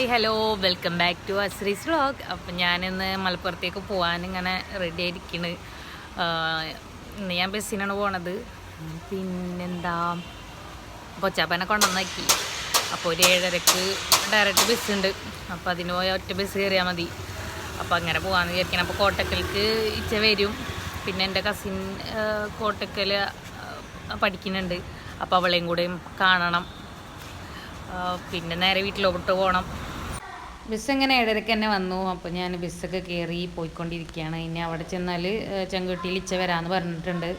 Hi hello welcome back to Ashree's vlog. അപ്പം ഞാനിന്ന് മലപ്പുറത്തേക്ക് പോകാൻ ഇങ്ങനെ റെഡി ആയിരിക്കണ് ഇന്ന് ഞാൻ ബസ്സിനാണ് പോണത്. പിന്നെന്താ കൊച്ചാപ്പനെ കൊണ്ടുവന്നാക്കി. അപ്പോൾ ഒരു ഏഴരക്ക് ഡയറക്റ്റ് ബസ് ഉണ്ട്. അപ്പോൾ അതിന് പോയ ഒറ്റ ബസ് കയറിയാൽ മതി. അപ്പോൾ അങ്ങനെ പോകാമെന്ന് വിചാരിക്കണം. അപ്പോൾ കോട്ടക്കൽക്ക് ഇച്ച വരും. പിന്നെ എന്റെ കസിൻ കോട്ടക്കൽ പഠിക്കുന്നുണ്ട്. അപ്പോൾ അവളെയും കൂടെയും കാണണം. പിന്നെ നേരെ വീട്ടിലോട്ട് പോകണം ബസ് ഇങ്ങനെ ഇടയ്ക്ക് തന്നെ വന്നു. അപ്പോൾ ഞാൻ ബസ്സൊക്കെ കയറി പോയിക്കൊണ്ടിരിക്കുകയാണ്. ഇനി അവിടെ ചെന്നാൽ ചെങ്കുട്ടിയിൽ ഇച്ച വരാമെന്ന് പറഞ്ഞിട്ടുണ്ട്.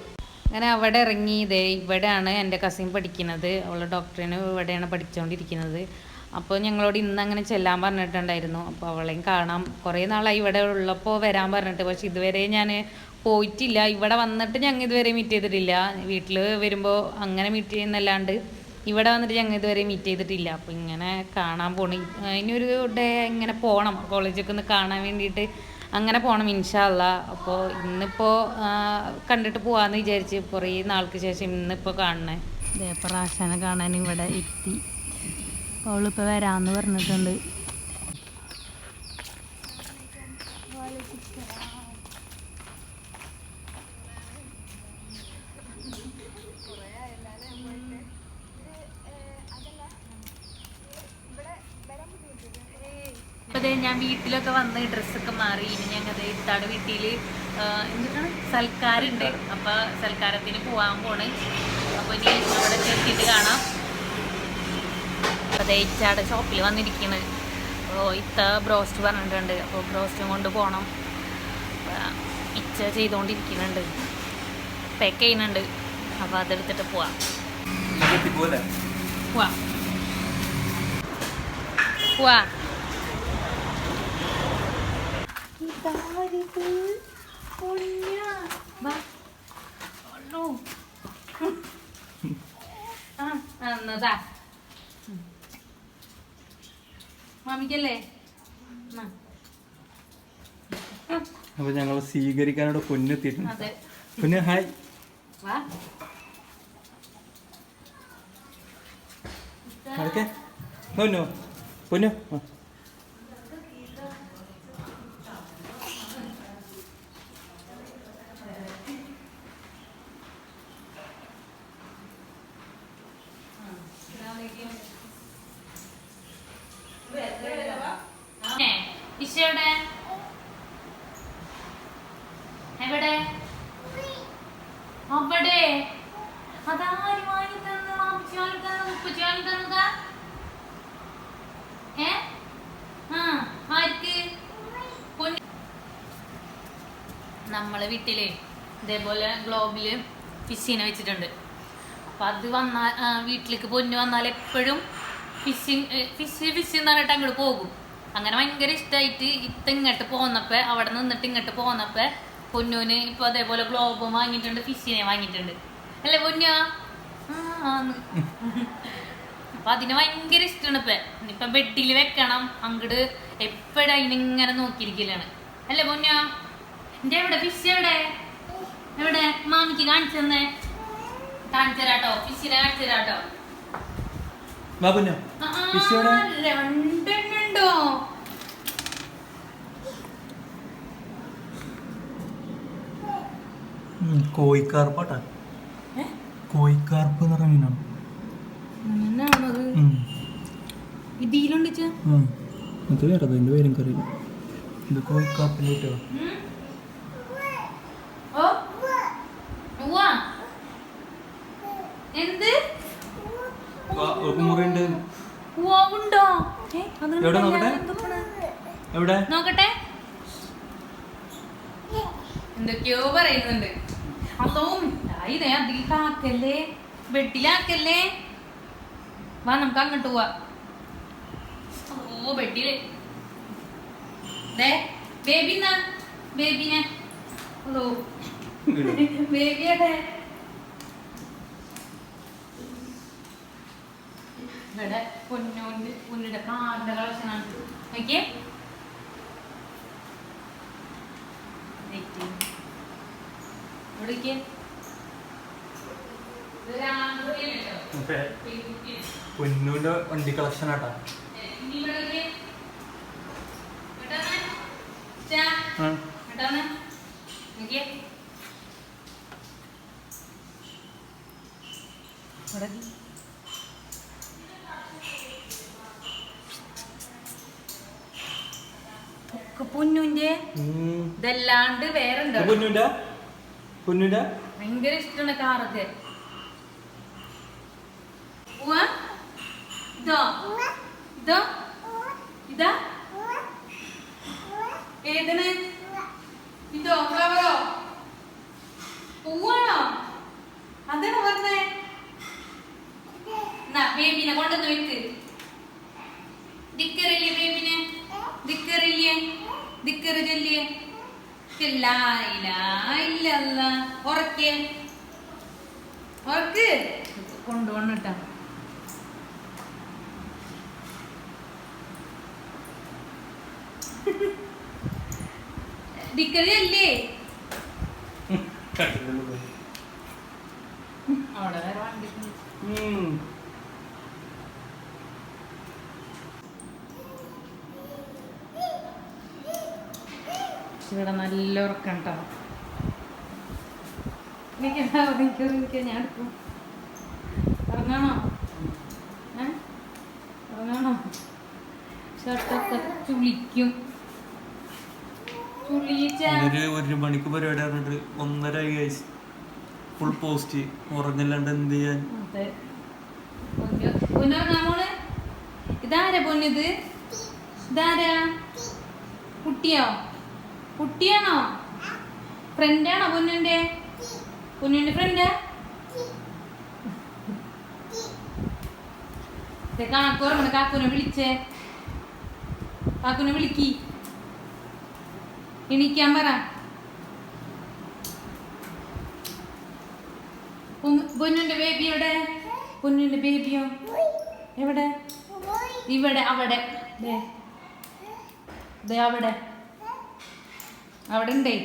അങ്ങനെ അവിടെ ഇറങ്ങി ഇതേ ഇവിടെയാണ് എന്റെ കസിൻ പഠിക്കുന്നത്. അവൾ ഡോക്ടറിന് ഇവിടെയാണ് പഠിച്ചുകൊണ്ടിരിക്കുന്നത് അപ്പോൾ ഞങ്ങളോട് ഇന്ന് അങ്ങനെ ചെല്ലാൻ പറഞ്ഞിട്ടുണ്ടായിരുന്നു. അപ്പോൾ അവളെയും കാണാം. കുറേ നാളായി ഇവിടെ ഉള്ളപ്പോൾ വരാൻ പറഞ്ഞിട്ട്. പക്ഷെ ഇതുവരെ ഞാൻ പോയിട്ടില്ല. ഇവിടെ വന്നിട്ട് ഞങ്ങൾ ഇതുവരെ മീറ്റ് ചെയ്തിട്ടില്ല. വീട്ടിൽ വരുമ്പോൾ അങ്ങനെ മീറ്റ് ചെയ്യുന്നല്ലാണ്ട്. ഇവിടെ വന്നിട്ട് ഞങ്ങൾ ഇതുവരെ മീറ്റ് ചെയ്തിട്ടില്ല. അപ്പോൾ ഇങ്ങനെ കാണാൻ പോണി. ഇനിയൊരു ഡേ ഇങ്ങനെ പോകണം കോളേജൊക്കെ ഒന്ന് കാണാൻ വേണ്ടിയിട്ട് അങ്ങനെ പോകണം ഇൻഷാല്ല അപ്പോൾ ഇന്നിപ്പോൾ കണ്ടിട്ട് പോകാമെന്ന് വിചാരിച്ച് കുറേ നാൾക്ക് ശേഷം ഇന്നിപ്പോൾ കാണണേ. പ്രാശനെ കാണാൻ ഇവിടെ എത്തി. അവളിപ്പോൾ വരാമെന്ന് പറഞ്ഞിട്ടുണ്ട്. ഞാൻ വീട്ടിലൊക്കെ വന്ന് ഡ്രസ്സൊക്കെ മാറി ഇനി ഞങ്ങൾ ഇത്താട് വീട്ടിൽ എന്താണ്? സൽക്കാരുണ്ട്. അപ്പം സൽക്കാരത്തിന് പോകാൻ പോണ്. അപ്പോൾ ഇനി അവിടെ ചേർത്തിട്ട് കാണാം. അതെ ഇച്ചാടെ ഷോപ്പിൽ വന്നിരിക്കുന്നത് അപ്പോൾ ഇത്ത ബ്രോസ്റ്റ് പറഞ്ഞിട്ടുണ്ട്. അപ്പോൾ ബ്രോസ്റ്റും കൊണ്ട് പോകണം ഇച്ച ചെയ്തുകൊണ്ടിരിക്കുന്നുണ്ട് പാക്ക് ചെയ്യുന്നുണ്ട്. അപ്പോൾ അതെടുത്തിട്ട് പോവാം. പോവാം. പോവാം ഇതാരിത് പൊന്ന വാ ഒന്നു ആ എന്നതാ മാമിക്കല്ലേ? അപ്പൊ ഞങ്ങൾ സ്വീകരിക്കാനോട് പൊന്നെത്തിയിട്ടുണ്ട് പൊന്ന് ഹായ്. പൊന്നു പൊന്നു. എവിടെ? നമ്മളെ വീട്ടിൽ ഇതേപോലെ ഗ്ലോബിൽ ഫിഷിനെ വെച്ചിട്ടുണ്ട്. അപ്പൊ അത് വന്നാൽ വീട്ടിലേക്ക് പൊന്നു വന്നാൽ എപ്പോഴും ഫിഷിങ് ഫിഷ് ഫിഷ് എന്ന് പറഞ്ഞിട്ട് അങ്ങോട്ട് പോകും. അങ്ങനെ ഭയങ്കര ഇഷ്ടമായിട്ട് ഇത്ത ഇങ്ങോട്ട് പോന്നപ്പോ അവിടെ നിന്നിട്ട് ഇങ്ങോട്ട് പോന്നപ്പോ പൊന്നൂന് ഇപ്പൊ അതേപോലെ ഗ്ലോബും വാങ്ങിയിട്ടുണ്ട് ഫിഷിനെ വാങ്ങിയിട്ടുണ്ട്. അല്ലേ പൊന്നു. അപ്പൊ അതിന് ഭയങ്കര ഇഷ്ടമാണ് ഇപ്പൊ. ഇനിയിപ്പൊ ബെഡിൽ വെക്കണം അങ്ങട് എപ്പോഴും അതിനിങ്ങനെ നോക്കിയിരിക്കലാണ്. അല്ലേ പൊന്നു? എന്റെ എവിടെ? ഫിഷ് എവിടെ? എവിടെ? മാമിക്ക് കാണിച്ചു തന്നെ. കാണിച്ചു തരാട്ടോ കാണിച്ചു? രണ്ടെണ്ണുണ്ടോ? കോഴിക്കാർപ്പാട്ടാ. ഏ? കോഴിക്കാർപ്പ് എന്ന് പറഞ്ഞ മീനാണ്. ഇതിലുണ്ട് ഇത് വേറെ അതിന്റെ പേരും കറിയില്ല ഇത് കോഴിക്കാർപ്പിന്റെ കിട്ടോ ഓ ഉവ്വ. എന്ത് ഒരു മുറിയുണ്ട് ഉണ്ടോ എവിടെ നോക്കട്ടെ? എവിടെ? നോക്കട്ടെ. എന്തൊക്കെയോ പറയുന്നുണ്ട്. അതോ ഇതേ അതിൽ വെട്ടിലാക്കല്ലേ? ബെഡിലാക്കല്ലേ വാ നമുക്ക് അങ്ങോട്ട് പോവാ. ഓ ബെഡിൽ ബേബി ബേബിനെ. ഹലോ. ബേബിയുടെ ഇവിടെ പൊന്നോണ്ട് പൊന്നിന്റെ കാറിന്റെ കളക്ഷനാണ് നോക്കിയേ. ഇവിടേക്ക്. പൊന്നൂന്റെ വണ്ടി കളക്ഷൻ ആട്ടാ. ഇവിടെ പൊന്നുന്റെ ഇതല്ലാണ്ട് വേറെന്തോ? പൊന്നുന്റെ പൊന്നുന്റെ ഭയങ്കര ഇഷ്ടമാണ് കാറൊക്കെ? ഇതോ? ഇതോ? ഇതാ? ഏതിന്? ഇതോ ഫ്ലവറോ പൂവാണോ? അതാണ് പറഞ്ഞേ? ബേബിനെ കൊണ്ടുവന്ന് വെക്ക്. ദിക്കറില്ലേ ബേബിനെ? ദിക്കറില്ലേ ദിക്കറ് ചൊല്ലിയേ. ഉറക്കേ. ഉറക്ക്. കൊണ്ടുപോകണട്ടാ അല്ലേ അവിടെ വണ്ടി ഇവിടെ നല്ല ഉറക്കം കേട്ടോ എനിക്കെന്താ എനിക്ക് എനിക്ക് ഞാൻ എടുക്കും. ഉറങ്ങാണോ? ഏ? ഉറങ്ങാണോ? ഷർട്ടൊക്കെ ചുളിക്കും. ഒരു മണിക്ക് പരിപാടി പറഞ്ഞിട്ട് ഒന്നര കഴിച്ച് ഫുൾ പോസ്റ്റ് ഉറങ്ങില്ലാണ്ട് എന്ത് ചെയ്യാൻ? ഇതാരാ പൊന്നിത് ഇതാരാ? കുട്ടിയോ? കുട്ടിയാണോ? ഫ്രണ്ടാണോ പൊന്നുന്റെ പൊന്നുന്റെ ഫ്രണ്ടാ കണക്കുറങ്ങണ കാക്കുനെ വിളിച്ചേ. കാക്കുനെ വിളിക്കി. എണീക്കാൻ പറ. പൊന്നുണ്ട് ബേബി എവിടെ? പൊന്നുന്റെ ബേബിയോ എവിടെ? ഇവിടെ അവിടെ. അവിടെ. അവിടെ ഉണ്ടേ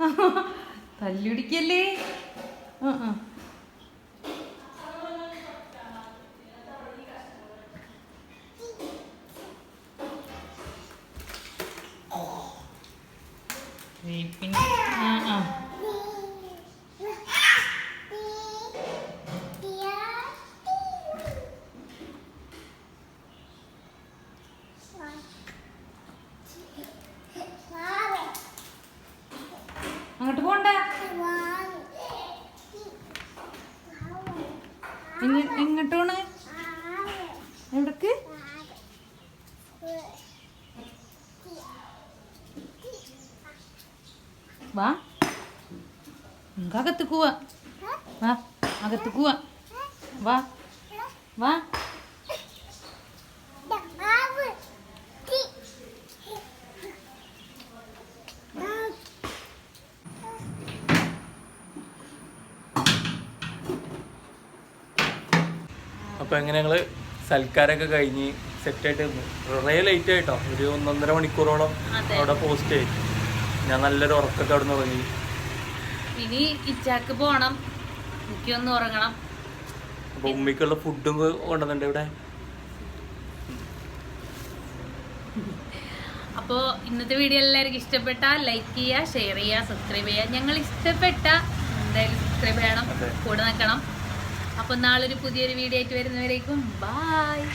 ആ. തല്ലുടിക്കല്ലേ? ആ ആ. പിന്നെ ആ ആ അങ്ങോട്ട് പോണ്ട ഇനി എങ്ങോട്ടാണ് എവിടക്ക്? വാ. നമുക്ക് അകത്ത് പോവാ. വാ അകത്ത് പോവാ. വാ വാ. അപ്പോൾ എങ്ങനെ ഞങ്ങൾ സൽക്കാരമൊക്കെ കഴിഞ്ഞ് സെറ്റായിട്ട് കുറേ ലേറ്റ് ആയിട്ടോ. ഒരു ഒന്നൊന്നര മണിക്കൂറോളം അവിടെ പോസ്റ്റ് ആയി ഞാൻ നല്ലൊരു ഉറക്കൊക്കെ അവിടെ നിന്ന് ഉറങ്ങി. ഇനി ഇച്ചാക്ക് പോണം. എനിക്കൊന്ന് ഉറങ്ങണം. അപ്പൊ ഉമ്മിക്കുള്ള ഫുഡും കൊണ്ടുവന്നിട്ടുണ്ട് ഇവിടെ. അപ്പോ ഇന്നത്തെ വീഡിയോ എല്ലാവർക്കും ഇഷ്ടപ്പെട്ട ലൈക്ക് ചെയ്യുക ഷെയർ ചെയ്യുക സബ്സ്ക്രൈബ് ചെയ്യുക. ഞങ്ങൾ ഇഷ്ടപ്പെട്ട എന്തായാലും സബ്സ്ക്രൈബ് ചെയ്യണം. കൂടെ നിൽക്കണം. അപ്പോൾ നാളൊരു പുതിയൊരു വീഡിയോ ആയിട്ട് വരുന്നവരേക്കും ബായ്